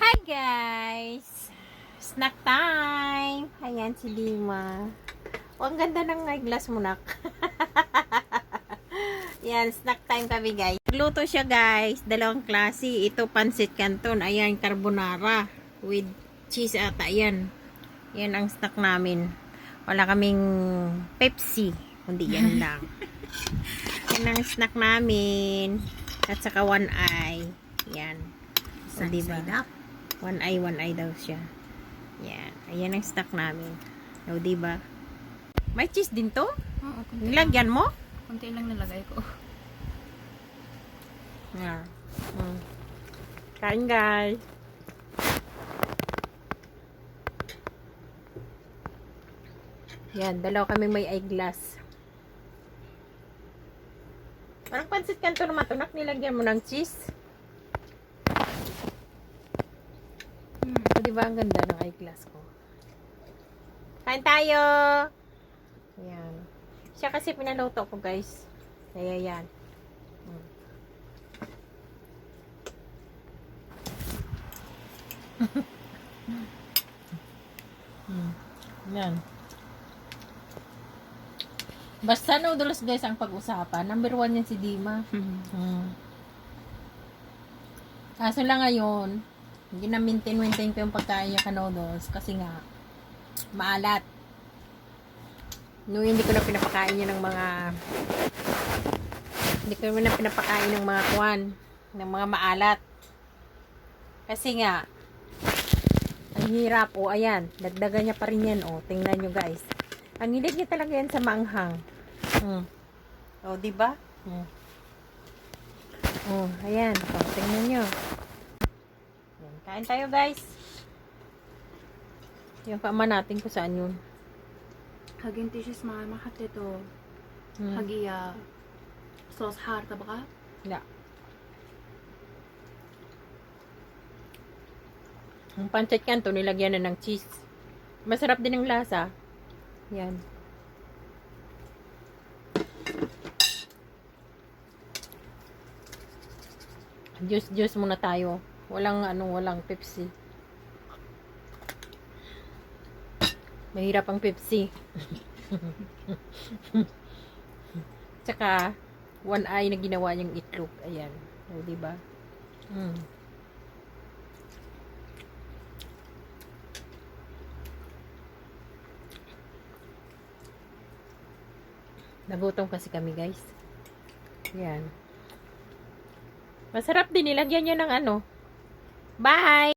Hi guys! Snack time! Ayan si Dima. Oh, ang ganda ng eyeglass mo, nak. Yan, snack time kami guys. Luto siya guys. Dalawang klase. Ito pancit canton. Ayan, carbonara. With cheese ata. Ayan. Yan ang snack namin. Wala kaming Pepsi. Kundi yan lang. yan ang snack namin. At saka one eye. Yan. So, Side, diba? side up. One eye, one eye daw siya. Yan. Ayan ang stock namin. O, diba? May cheese din to? Oo, kunti lang. Nilagyan mo? Kunti lang nilagay ko. Yeah. Mm. Kain guys. Yan, dalawa kami may eyeglass. Parang pansit kanto naman to. Nak, nilagyan mo ng cheese. Hmm. O, di ba ang ganda ng eyeglass ko? Kain tayo! Ayan. Siya kasi pinaluto ko, guys. Kaya yan. Mm. Mm. Yan. Basta noodles, guys, ang pag-usapan. Number one yan si Dima. Mm. Kaso lang ngayon, hindi na maintain-maintain ko yung pagkain niya ka noodles kasi nga, maalat. No, hindi ko na pinapakain niya ng mga hindi ko na pinapakain ng mga kwan, ng mga maalat. Kasi nga, ang hirap. O, ayan, dagdagan niya pa rin yan. O, tingnan nyo guys. Ang hilig niya talaga yan sa maanghang. Hmm. O, di ba? Hmm. Oh, ayan. O, tingnan nyo. Kain tayo guys. Yung kama natin kung saan yun. Hagin tissues mama hatte to. Hmm. Hagiya. Sauce har ta baka? Wala. Ang pancit kanto, nilagyan na ng cheese. Masarap din ang lasa. Yan. Juice juice muna tayo. Walang ano, walang Pepsi. Mahirap ang Pepsi. Tsaka, one eye na ginawa niyang itlog. Ayan. O, diba? Mm. Nagutom kasi kami, guys. Yan. Masarap din. Nilagyan niya ng ano. Bye!